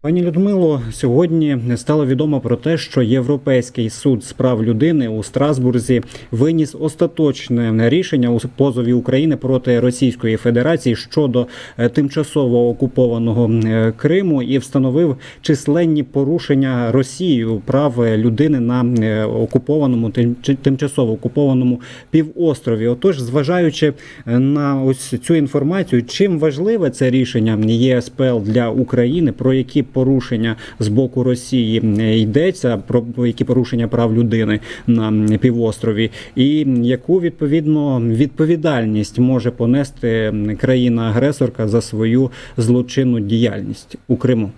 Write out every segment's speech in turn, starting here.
Пані Людмило, сьогодні стало відомо про те, що Європейський суд з прав людини у Страсбурзі виніс остаточне рішення у позові України проти Російської Федерації щодо е, тимчасово окупованого е, Криму і встановив численні порушення Росією прав людини на е, окупованому тим- тимчасово окупованому півострові. Отож, зважаючи на ось цю інформацію, чим важливе це рішення ЄСПЛ для України, про які порушення з боку Росії е, йдеться, про які порушення прав людини на півострові, і яку відповідно відповідальність може понести країна-агресорка за свою злочинну діяльність у Криму?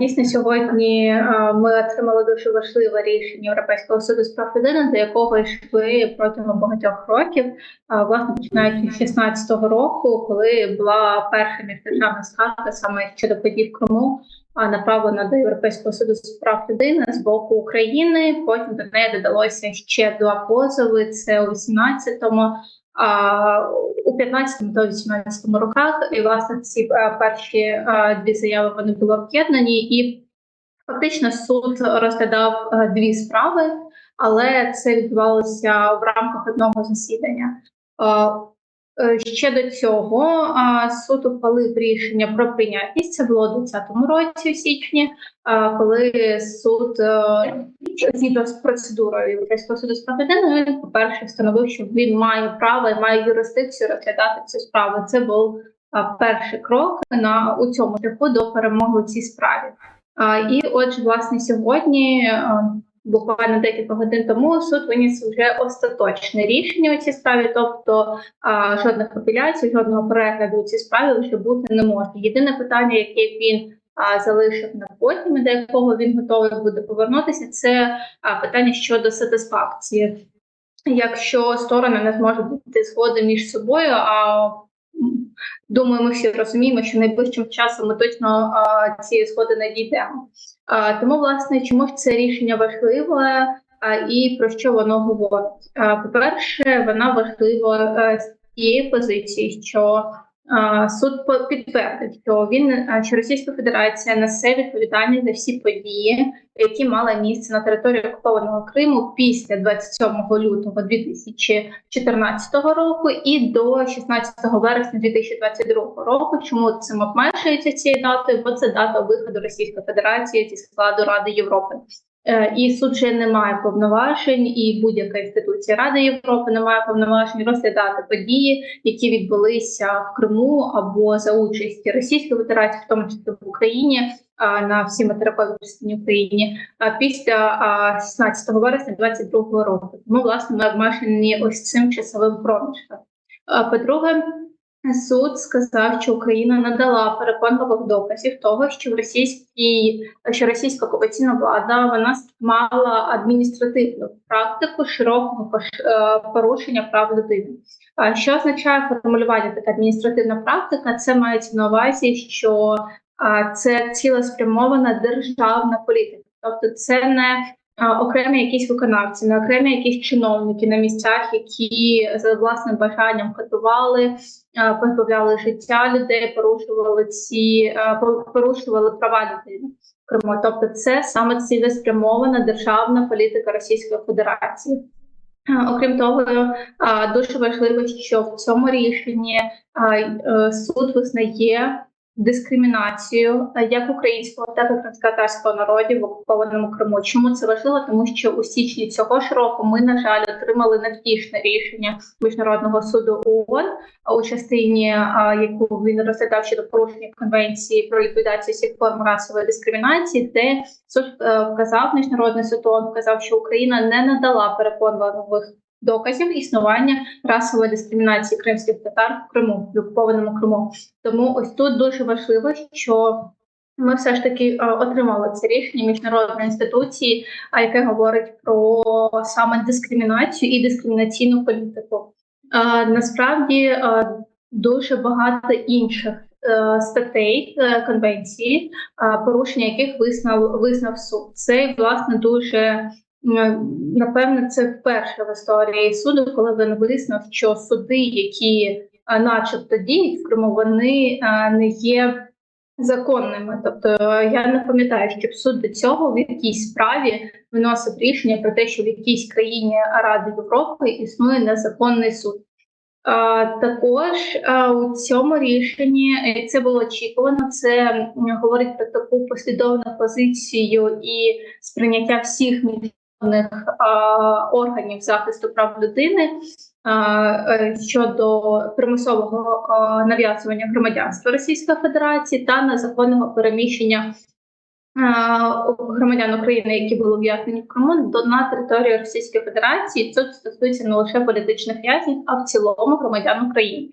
Дійсно, сьогодні ми отримали дуже важливе рішення Європейського суду з прав людини, до якого йшли протягом багатьох років, власне починаючи з 16-го року, коли була перша міждержавна скарга саме щодо подій в Криму, направлена до Європейського суду з прав людини з боку України. Потім до неї додалося ще два позови. Це у 18-му, а у 15 та 18 роках, і власне ці е, перші е, дві заяви вони були об'єднані, і фактично суд розглядав е, дві справи, але це відбувалося в рамках одного засідання. Е, е, Ще до цього суд ухвалив рішення про прийняття. Це було у 2020 році, у січні, коли суд е, згідно з процедурою Європейського суду з людини, він, по-перше, встановив, що він має право і має юрисдикцію розглядати цю справу. Це був перший крок на у цьому шляху до перемоги у цій справі. І отже, власне, сьогодні, а, буквально декілька годин тому, суд виніс вже остаточне рішення у цій справі, тобто а, жодних апеляцій, жодного перегляду у цій справі вже бути не може. Єдине питання, яке він а, залишив на потім, і до якого він готовий буде повернутися, це а, питання щодо сатисфакції. Якщо сторони не зможуть бути згоди між собою, а думаю, ми всі розуміємо, що найближчим часом ми точно а, цієї згоди не дійдемо. Тому, власне, чому ж це рішення важливе і про що воно говорить? По-перше, вона важлива е, з тієї позиції, що суд підтвердив, що він що Російська Федерація несе відповідальність за всі події, які мали місце на території окупованого Криму після 27 лютого 2014 року і до 16 вересня 2022 року. Чому цим обмежується цією датою? Бо це дата виходу Російської Федерації зі складу Ради Європи. Е, І суд вже не має повноважень, і будь-яка інституція Ради Європи не має повноважень розглядати події, які відбулися в Криму або за участі Російської Федерації, в тому числі в Україні на всій материковій частині України після а, 16 вересня 2022 року. Тому власне ми обмежені ось цим часовим проміжком. По-друге, суд сказав, що Україна надала переконливих доказів того, що в російській що російська окупаційна влада вона мала адміністративну практику широкого е, порушення прав людини. А Що означає формулювання така адміністративна практика? Це мається на увазі, що це цілеспрямована державна політика, тобто це не окремі якісь виконавці, не окремі якісь чиновники на місцях, які за власним бажанням катували, позбавляли життя людей, порушували ці порушували права людини. Криму. Тобто, це саме цілеспрямована державна політика Російської Федерації. Окрім того, дуже важливо, що в цьому рішенні е, суд визнає дискримінацію е, як українського, так і кримськотарського народів в окупованому Криму. Чому це важливо? Тому що у січні цього ж року ми, на жаль, отримали невтішне рішення міжнародного суду ООН у частині, яку він розглядав щодо порушення конвенції про ліквідацію всіх форм расової дискримінації, де суд е, вказав міжнародний суд ООН вказав, що Україна не надала переконливих доказів існування расової дискримінації кримських татар в Криму в окупованому Криму. Тому ось тут дуже важливо, що ми все ж таки е, отримали це рішення міжнародної інституції, а яке говорить про саме дискримінацію і дискримінаційну політику. Е, Насправді е, дуже багато інших статей конвенції, порушення яких визнав визнав суд. Це власне дуже напевне це вперше в історії суду, коли він визнав, що суди, які е, начебто діють в Криму, вони е, не є законними. Тобто я не пам'ятаю, щоб суд до цього в якійсь справі виносив рішення про те, що в якійсь країні Ради Європи існує незаконний суд. Також у цьому рішенні е, це було очікувано. Це говорить про таку послідовну позицію і сприйняття всіх органів захисту прав людини е, щодо примусового нав'язування громадянства Російської Федерації та незаконного переміщення громадян України, які були ув'язнені в Криму, до на території Російської Федерації. Це стосується не лише політичних в'язнів, а в цілому громадян України.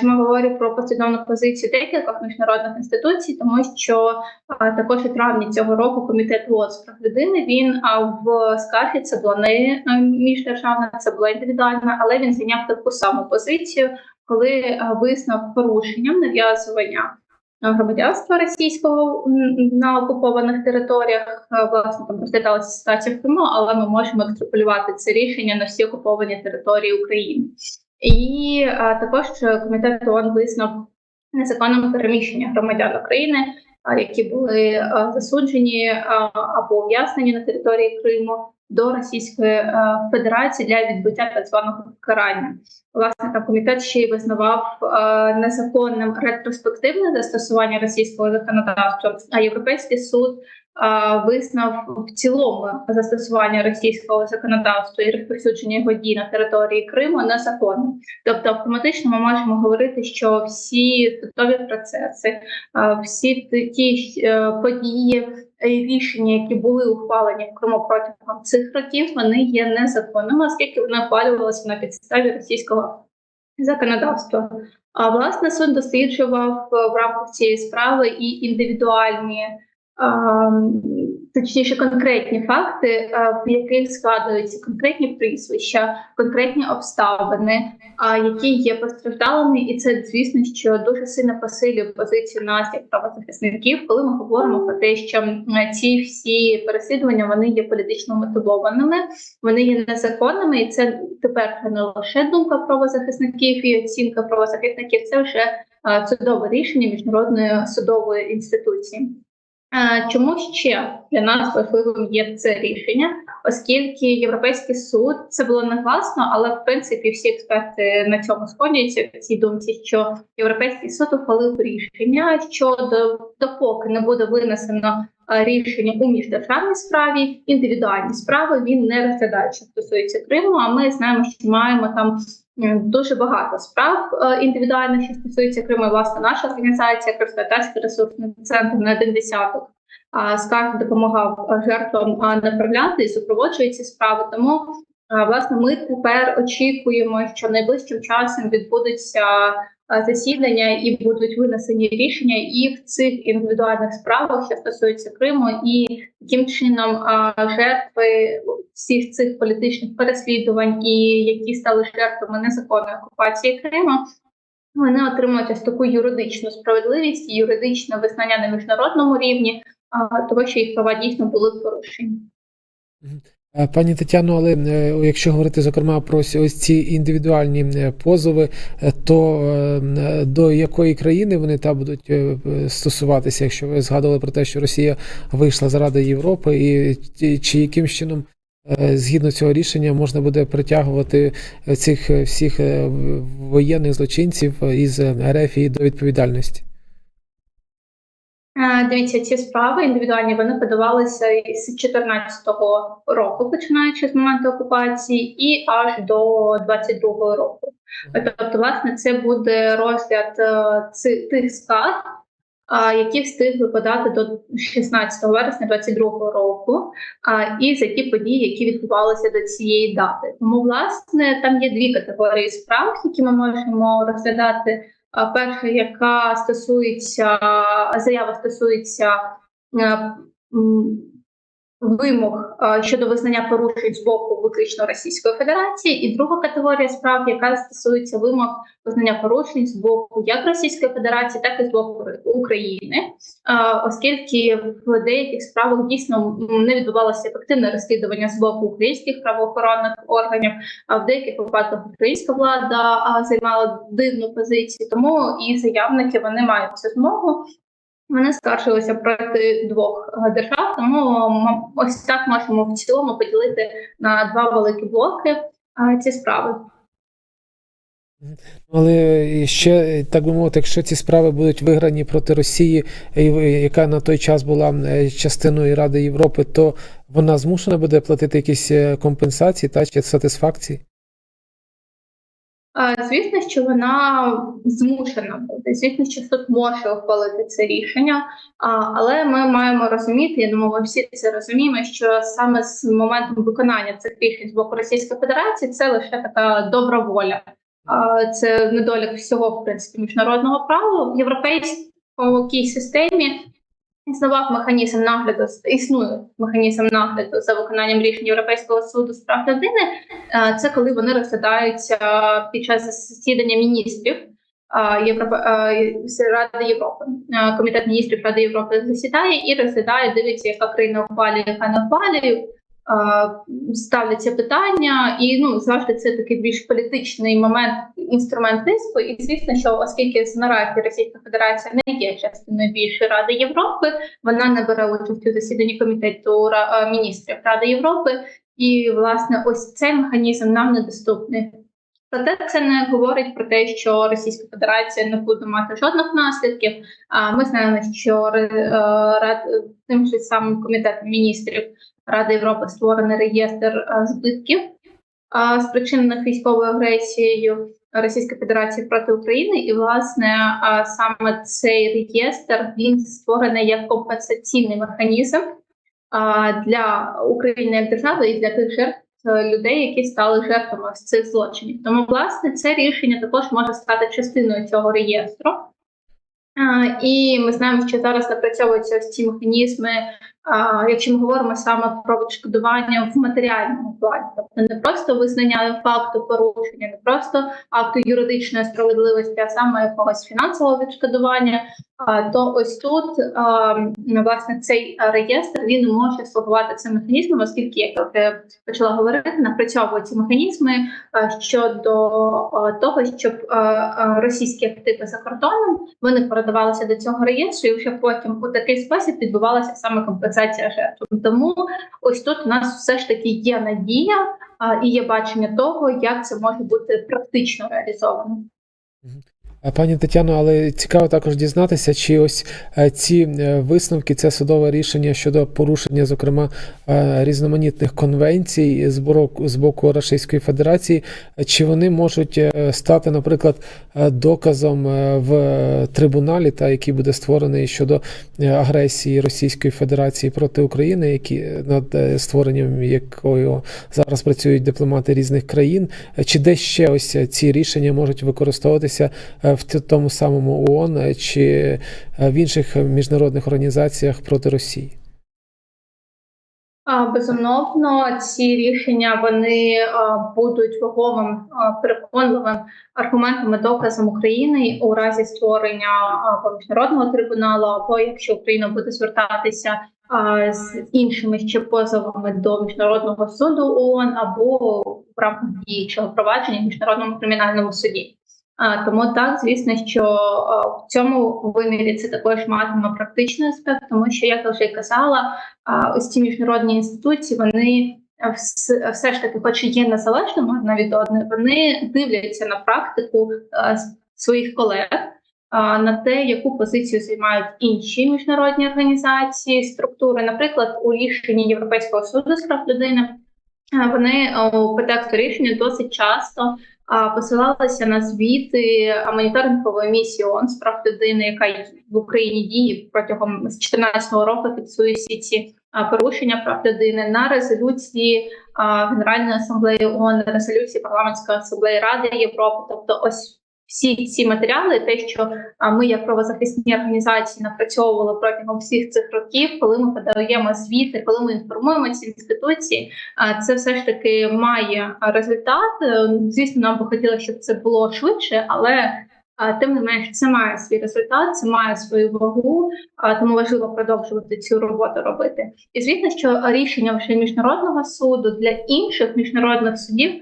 Чому говорю про послідовну позицію декількох міжнародних інституцій, тому що також у травні цього року комітет ООН з прав людини він в скаргі це була не е, міждержавна, це була індивідуальна, але він зайняв таку саму позицію, коли визнав порушенням нав'язування громадянства російського на окупованих територіях. Власне там розглядалася ситуація в Криму, але ми можемо екстраполювати це рішення на всі окуповані території України. І а, також е, комітет ООН визнав незаконним переміщення громадян України, а, які були а, засуджені а, або ув'язнені на території Криму до Російської е, Федерації для відбуття так званого покарання. Власне, там комітет ще й визнавав е, незаконним ретроспективне застосування російського законодавства, а Європейський суд е, визнав в цілому застосування російського законодавства і розповсюдження його дій на території Криму незаконним. Тобто, автоматично ми можемо говорити, що всі судові процеси, е, всі ті- е, події і рішення, які були ухвалені в Криму протягом цих років, вони є незаконними, оскільки вони ухвалювалися на підставі російського законодавства. А власне суд досліджував е, в рамках цієї справи і індивідуальні, точніше, конкретні факти, в яких згадуються конкретні прізвища, конкретні обставини, які є постраждалими, і це звісно, що дуже сильно посилює позицію нас як правозахисників, коли ми говоримо про те, що ці всі переслідування вони є політично мотивованими, вони є незаконними, і це тепер не лише думка правозахисників і оцінка правозахисників, це вже судове рішення міжнародної судової інституції. Чому ще для нас важливим є це рішення, оскільки Європейський суд це було не гласно, але в принципі всі експерти на цьому сходяться в цій думці, що Європейський суд ухвалив рішення, що до допоки не буде винесено рішення у міждержавній справі, індивідуальні справи він не розглядає, що стосується Криму. А ми знаємо, що маємо там дуже багато справ індивідуальних, що стосується Криму. І, Власне, наша організація Кримсько-Татарський ресурсний центр на один десяток скарг допомагав жертвам направляти і супроводжує ці справи. Тому власне ми тепер очікуємо, що найближчим часом відбудуться а, засідання і будуть винесені рішення і в цих індивідуальних справах, що стосуються Криму, і таким чином жертви всіх цих політичних переслідувань, і які стали жертвами незаконної окупації Криму. Вони отримують ось таку юридичну справедливість, юридичне визнання на міжнародному рівні, того, що їх права дійсно були порушені. Е, Пані Тетяно, але е, якщо говорити зокрема про ось ці індивідуальні е, позови, то е, до якої країни вони та будуть стосуватися, якщо ви згадували про те, що Росія вийшла з Ради Європи, і чи- яким чином згідно цього рішення можна буде притягувати цих всіх воєнних злочинців із РФ і до відповідальності? Е, Дивіться, ці справи індивідуальні вони подавалися із 2014 року, починаючи з моменту окупації, і аж до 22 року. Тобто, власне, це буде розгляд е, тих скарг, які встигли подати до 16 вересня 22 року, і за ті події, які відбувалися до цієї дати. Тому, власне, там є дві категорії справ, які ми можемо розглядати. Перша, яка стосується заява стосується е, вимог е, щодо визнання порушень з боку виключно Російської Федерації, і друга категорія справ, яка стосується вимог визнання порушень з боку як Російської Федерації, так і з боку України, Е, оскільки в деяких справах дійсно не відбувалося ефективне розслідування з боку українських правоохоронних органів, а в деяких випадках українська влада займала дивну позицію, тому і заявники вони мають цю змогу Вони скаржилися проти двох е, держав, тому ось так можемо в цілому поділити на два великі блоки е, ці справи. Але ще так би мовити, якщо ці справи будуть виграні проти Росії, яка на той час була е, частиною Ради Європи, то вона змушена буде платити якісь компенсації та чи сатисфакції? Звісно, що вона змушена буде. Звісно, що суд може ухвалити це рішення, але ми маємо розуміти, я думаю, ми всі це розуміємо, що саме з моменту виконання цих рішень з боку Російської Федерації це лише така добра воля. Це недолік всього в принципі міжнародного права в європейській системі. Існував механізм нагляду існує механізм нагляду за виконанням рішень Європейського суду з прав людини. Е, Це коли вони розглядаються під час засідання міністрів е, Європи е, Ради Європи. Е, Комітет міністрів Ради Європи засідає і розглядає, дивиться, яка країна ухвалює, яка не ухвалює. Е, Ставляться питання, і ну завжди це такий більш політичний момент, інструмент тиску. І звісно, що оскільки з наразі Російська Федерація не є частиною більшої Ради Європи, вона не бере участь у засіданні комітету е, міністрів Ради Європи. І власне ось цей механізм нам недоступний. Проте це не говорить про те, що Російська Федерація не буде мати жодних наслідків. А ми знаємо, що е, рад тим же самим комітетом міністрів Ради Європи створений реєстр е, збитків, е, спричинених військовою агресією Російської Федерації проти України, і власне е, саме цей реєстр він створений як компенсаційний механізм для України як держави і для тих жертв людей, які стали жертвами з цих злочинів. Тому, власне, це рішення також може стати частиною цього реєстру. І ми знаємо, що зараз напрацьовуються ці механізми, якщо ми говоримо саме про відшкодування в матеріальному плані, тобто не просто визнання факту порушення, не просто акту юридичної справедливості, а саме якогось фінансового відшкодування, то ось тут власне цей реєстр він може слугувати цим механізмом, оскільки як я почала говорити, напрацьовують ці механізми щодо того, щоб російські активи за кордоном вони передавалися до цього реєстру, і вже потім у такий спосіб відбувалася саме компенсація жертв. Тому ось тут у нас все ж таки є надія і є бачення того, як це може бути практично реалізовано. А, Пані Тетяно, але цікаво також дізнатися, чи ось е, ці е, висновки, це судове рішення щодо порушення, зокрема, е, різноманітних конвенцій з боку, Російської Федерації, е, чи вони можуть е, стати, наприклад, е, доказом е, в трибуналі, та який буде створений щодо е, агресії Російської Федерації проти України, які над е, створенням якого зараз працюють дипломати різних країн, Е, чи де ще ось ці рішення можуть використовуватися е, в тому самому ООН е, чи е, в інших міжнародних організаціях проти Росії? Безумовно, ці рішення вони будуть ваговим переконливим аргументом і доказом України у разі створення або міжнародного трибуналу, або якщо Україна буде звертатися з іншими ще позовами до міжнародного суду ООН або в рамках діючого провадження в міжнародному кримінальному суді. Тому так, звісно, що а, в цьому вимірі це також матиме практичний аспект, тому що як я вже казала, ось ці міжнародні інституції вони е, все ж таки, хоч і є незалежними одна від одної, вони дивляться на практику е, своїх колег. На те, яку позицію займають інші міжнародні організації, структури, наприклад, у рішенні Європейського суду з прав людини, е, вони е, у тексту рішення досить часто а, посилалися на звіти моніторингової місії ООН з прав людини, яка в Україні діє протягом з 2014 року фіксує всі ці порушення прав людини на резолюції Генеральної асамблеї ООН, резолюції парламентської асамблеї Ради Європи. Тобто, ось всі ці матеріали, те, що ми, як правозахисні організації, напрацьовували протягом всіх цих років, коли ми подаємо звіти, коли ми інформуємо ці інституції, це все ж таки має результат. Е, Звісно, нам би хотілося, щоб це було швидше, але тим не менш це має свій результат, це має свою вагу, тому важливо продовжувати цю роботу робити. І звісно, що рішення вже міжнародного суду для інших міжнародних судів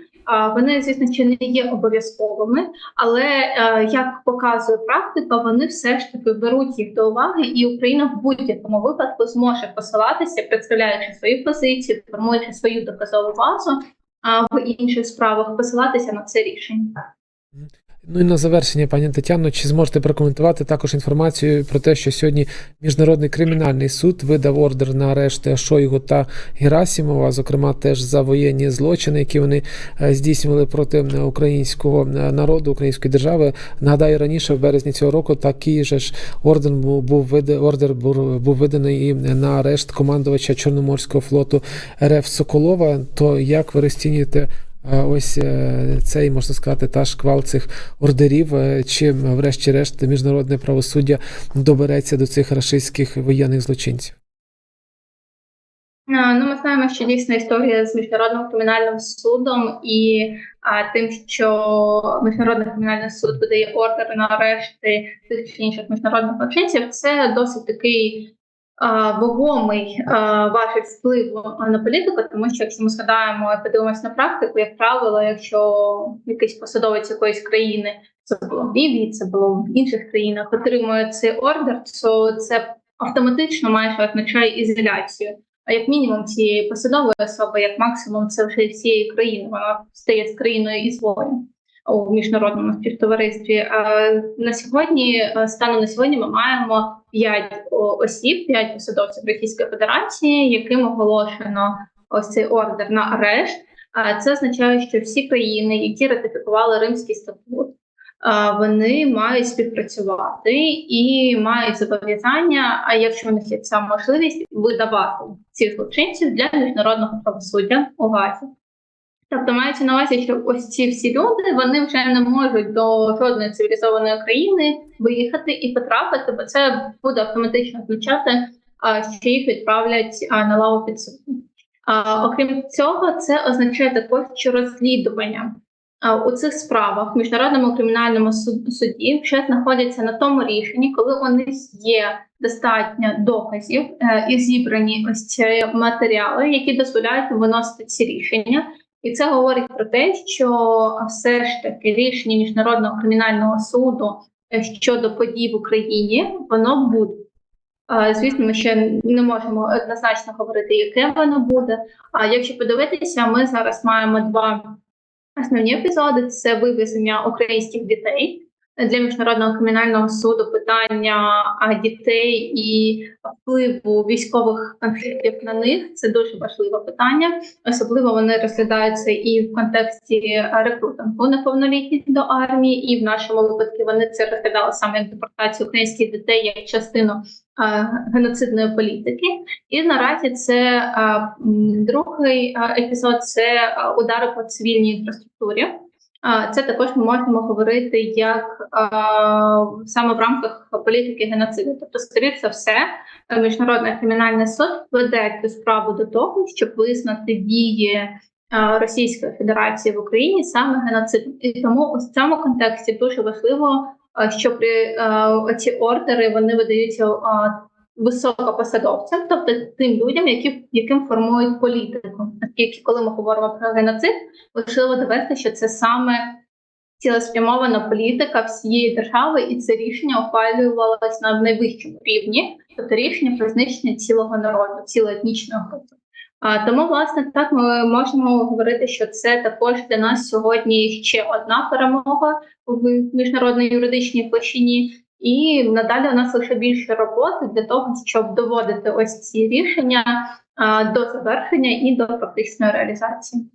вони, звісно, чи не є обов'язковими, але е, як показує практика, вони все ж таки беруть їх до уваги, і Україна в будь-якому випадку зможе посилатися, представляючи свої позиції, формуючи свою доказову базу в інших справах посилатися на це рішення. Ну і на завершення, пані Тетяно, чи зможете прокоментувати також інформацію про те, що сьогодні Міжнародний кримінальний суд видав ордер на арешт Шойгу та Герасімова, зокрема теж за воєнні злочини, які вони е, здійснювали проти е, українського е, народу, української держави. Нагадаю, раніше в березні цього року такий же ж ордер був ордер був виданий і на арешт командувача Чорноморського флоту РФ Соколова. То як ви розцінюєте? Е, Ось е, цей можна сказати, та шквал цих ордерів, е, чи врешті-решт міжнародне правосуддя добереться до цих рашистських воєнних злочинців. Ну, ми знаємо, що дійсна історія з міжнародним кримінальним судом і а, тим, що міжнародний кримінальний суд видає ордери на арешти тих чи інших міжнародних злочинців, це досить такий вагомий а, важить впливу на політику, тому що якщо ми згадаємо і подивимося на практику, як правило, якщо якийсь посадовець якоїсь країни, це було в Лівії, це було в інших країнах, отримує цей ордер, то це автоматично майже означає ізоляцію. А як мінімум цієї посадової особи, як максимум, це вже всієї країни. Вона стає з країною ізгоєм у міжнародному співтоваристві. На сьогодні, станом на сьогодні, ми маємо п'ять осіб, п'ять посадовців Російської Федерації, яким оголошено ось цей ордер на арешт. Це означає, що всі країни, які ратифікували Римський статут, вони мають співпрацювати і мають зобов'язання. А якщо у них є ця можливість, видавати цих злочинців для міжнародного правосуддя у Газі. Тобто мається на увазі, що ось ці всі люди вони вже не можуть до жодної цивілізованої країни виїхати і потрапити, бо це буде автоматично означати, що їх відправлять на лаву підсудних. А, окрім цього, це означає також, що розслідування у цих справах в міжнародному кримінальному суд- суді вже знаходяться на тому рішенні, коли у них є достатньо доказів е, і зібрані ось ці матеріали, які дозволяють виносити ці рішення. І це говорить про те, що все ж таки рішення міжнародного кримінального суду щодо подій в Україні воно буде. Звісно, ми ще не можемо однозначно говорити, яке воно буде. А якщо подивитися, ми зараз маємо два основні епізоди: це вивезення українських дітей для міжнародного кримінального суду, питання дітей і впливу військових конфліктів на них. Це дуже важливе питання. Особливо вони розглядаються і в контексті рекрутингу неповнолітніх до армії, і в нашому випадку вони це розглядали саме як депортацію українських дітей як частину геноцидної політики. І наразі це другий епізод це удари по цивільній інфраструктурі. Це також ми можемо говорити як саме в рамках політики геноциду. Тобто, скоріше за все, міжнародний кримінальний суд веде цю справу до того, щоб визнати дії Російської Федерації в Україні саме геноцидом. І тому у цьому контексті дуже важливо, що при ці ордери вони видаються високопосадовцям, тобто тим людям, які яким формують політику. Оскільки, коли ми говоримо про геноцид, важливо довести, що це саме цілеспрямована політика всієї держави, і це рішення ухвалювалось на найвищому рівні, тобто рішення про знищення цілого народу, цілої етнічної групи. А тому, власне, так ми можемо говорити, що це також для нас сьогодні ще одна перемога в міжнародній юридичній площині. І надалі у нас лише більше роботи для того, щоб доводити ось ці рішення до завершення і до практичної реалізації.